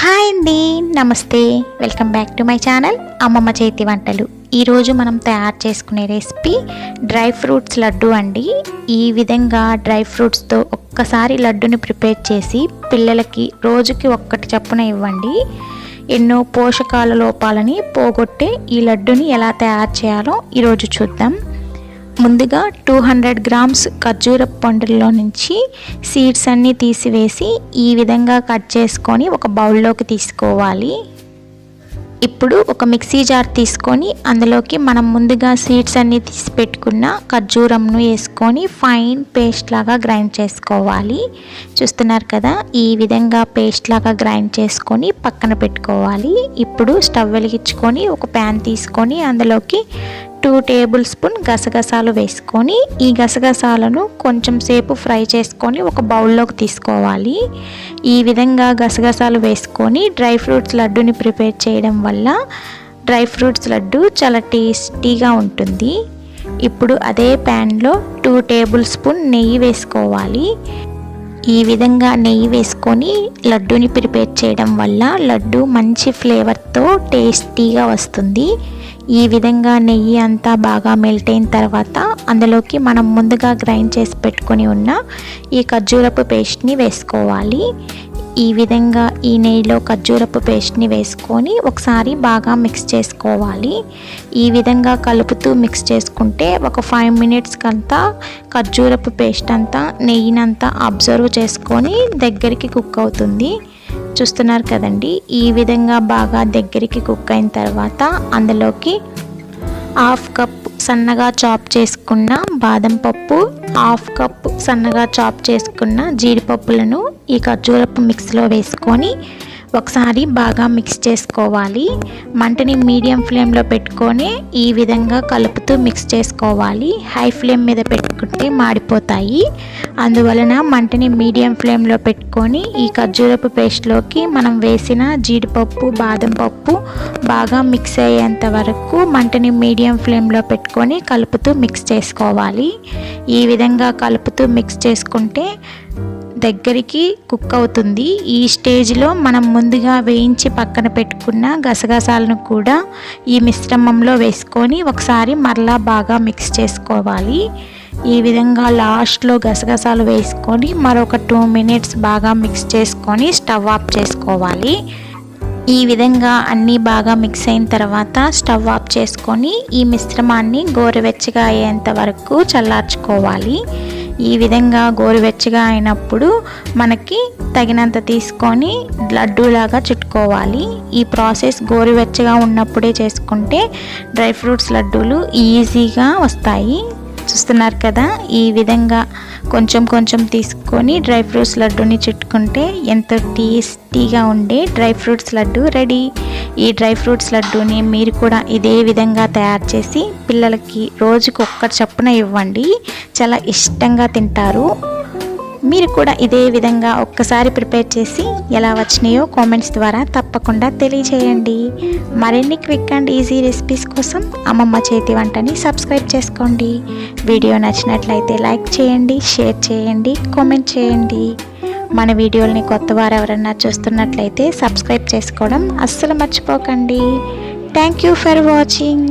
Hi అండి నమస్తే. Welcome back to my channel అమ్మమ్మ చేతి వంటలు. ఈరోజు మనం తయారు చేసుకునే రెసిపీ డ్రై ఫ్రూట్స్ లడ్డు అండి. ఈ విధంగా డ్రై ఫ్రూట్స్తో ఒక్కసారి లడ్డుని ప్రిపేర్ చేసి పిల్లలకి రోజుకి ఒక్కటి చప్పున ఇవ్వండి. ఎన్నో పోషకాల లోపాలని పోగొట్టే ఈ లడ్డుని ఎలా తయారు చేయాలో ఈరోజు చూద్దాం. ముందుగా టూ హండ్రెడ్ గ్రామ్స్ ఖర్జూర పండుల్లో నుంచి సీడ్స్ అన్నీ తీసివేసి ఈ విధంగా కట్ చేసుకొని ఒక బౌల్లోకి తీసుకోవాలి. ఇప్పుడు ఒక మిక్సీ జార్ తీసుకొని అందులోకి మనం ముందుగా సీడ్స్ అన్నీ తీసి పెట్టుకున్న ఖర్జూరంను వేసుకొని ఫైన్ పేస్ట్ లాగా గ్రైండ్ చేసుకోవాలి. చూస్తున్నారు కదా ఈ విధంగా పేస్ట్ లాగా గ్రైండ్ చేసుకొని పక్కన పెట్టుకోవాలి. ఇప్పుడు స్టవ్ వెలిగించుకొని ఒక ప్యాన్ తీసుకొని అందులోకి టూ టేబుల్ స్పూన్ గసగసాలు వేసుకొని ఈ గసగసాలను కొంచెం సేపు ఫ్రై చేసుకొని ఒక బౌల్లోకి తీసుకోవాలి. ఈ విధంగా గసగసాలు వేసుకొని డ్రై ఫ్రూట్స్ లడ్డుని ప్రిపేర్ చేయడం వల్ల డ్రై ఫ్రూట్స్ లడ్డు చాలా టేస్టీగా ఉంటుంది. ఇప్పుడు అదే ప్యాన్లో టూ టేబుల్ స్పూన్ నెయ్యి వేసుకోవాలి. ఈ విధంగా నెయ్యి వేసుకొని లడ్డూని ప్రిపేర్ చేయడం వల్ల లడ్డు మంచి ఫ్లేవర్తో టేస్టీగా వస్తుంది. ఈ విధంగా నెయ్యి అంతా బాగా మెల్ట్ అయిన తర్వాత అందులోకి మనం ముందుగా గ్రైండ్ చేసి పెట్టుకొని ఉన్న ఈ ఖర్జూరపు పేస్ట్ని వేసుకోవాలి. ఈ విధంగా ఈ నెయ్యిలో ఖర్జూరపు పేస్ట్ని వేసుకొని ఒకసారి బాగా మిక్స్ చేసుకోవాలి. ఈ విధంగా కలుపుతూ మిక్స్ చేసుకుంటే ఒక ఫైవ్ మినిట్స్ కంతా ఖర్జూరపు పేస్ట్ అంతా నెయ్యినంతా అబ్జర్వ్ చేసుకొని దగ్గరికి కుక్ అవుతుంది. చూస్తున్నారు కదండి? ఈ విధంగా బాగా దగ్గరికి కుక్ అయిన తర్వాత అందులోకి హాఫ్ కప్ సన్నగా చాప్ చేసుకున్న బాదం పప్పు హాఫ్ కప్ సన్నగా చాప్ చేసుకున్న జీడిపప్పులను ఈ ఖర్జూరపు మిక్స్లో వేసుకొని ఒకసారి బాగా మిక్స్ చేసుకోవాలి. మంటని మీడియం ఫ్లేమ్లో పెట్టుకొని ఈ విధంగా కలుపుతూ మిక్స్ చేసుకోవాలి. హై ఫ్లేమ్ మీద పెట్టుకుంటే మాడిపోతాయి. అందువలన మంటని మీడియం ఫ్లేమ్లో పెట్టుకొని ఈ ఖర్జూరపు పేస్ట్లోకి మనం వేసిన జీడిపప్పు బాదం పప్పు బాగా మిక్స్ అయ్యేంత వరకు మంటని మీడియం ఫ్లేమ్లో పెట్టుకొని కలుపుతూ మిక్స్ చేసుకోవాలి. ఈ విధంగా కలుపుతూ మిక్స్ చేసుకుంటే దగ్గరికి కుక్ అవుతుంది. ఈ స్టేజ్లో మనం ముందుగా వేయించి పక్కన పెట్టుకున్న గసగసాలను కూడా ఈ మిశ్రమంలో వేసుకొని ఒకసారి మరలా బాగా మిక్స్ చేసుకోవాలి. ఈ విధంగా లాస్ట్లో గసగసాలు వేసుకొని మరొక టూ మినిట్స్ బాగా మిక్స్ చేసుకొని స్టవ్ ఆఫ్ చేసుకోవాలి. ఈ విధంగా అన్నీ బాగా మిక్స్ అయిన తర్వాత స్టవ్ ఆఫ్ చేసుకొని ఈ మిశ్రమాన్ని గోరువెచ్చగా అయ్యేంత వరకు చల్లార్చుకోవాలి. ఈ విధంగా గోరువెచ్చగా అయినప్పుడు మనకి తగినంత తీసుకొని లడ్డూలాగా చుట్టుకోవాలి. ఈ ప్రాసెస్ గోరువెచ్చగా ఉన్నప్పుడే చేసుకుంటే డ్రై ఫ్రూట్స్ లడ్డూలు ఈజీగా వస్తాయి. చూస్తున్నారు కదా ఈ విధంగా కొంచెం కొంచెం తీసుకొని డ్రై ఫ్రూట్స్ లడ్డూని చుట్టుకుంటే ఎంతో టేస్టీగా ఉండే డ్రై ఫ్రూట్స్ లడ్డు రెడీ. ఈ డ్రై ఫ్రూట్స్ లడ్డూని మీరు కూడా ఇదే విధంగా తయారు చేసి పిల్లలకి రోజుకు ఒక్క చప్పున ఇవ్వండి. చాలా ఇష్టంగా తింటారు. మీరు కూడా ఇదే విధంగా ఒక్కసారి ప్రిపేర్ చేసి ఎలా వచ్చినాయో కామెంట్స్ ద్వారా తప్పకుండా తెలియజేయండి మరిన్ని క్విక్ అండ్ ఈజీ రెసిపీస్ కోసం అమ్మమ్మ చేతి వంటని సబ్స్క్రైబ్ చేసుకోండి. వీడియో నచ్చినట్లయితే లైక్ చేయండి షేర్ చేయండి కామెంట్ చేయండి. మన వీడియోల్ని కొత్త వారు ఎవరన్నా చూస్తున్నట్లయితే సబ్స్క్రైబ్ చేసుకోవడం అస్సలు మర్చిపోకండి. Thank you for watching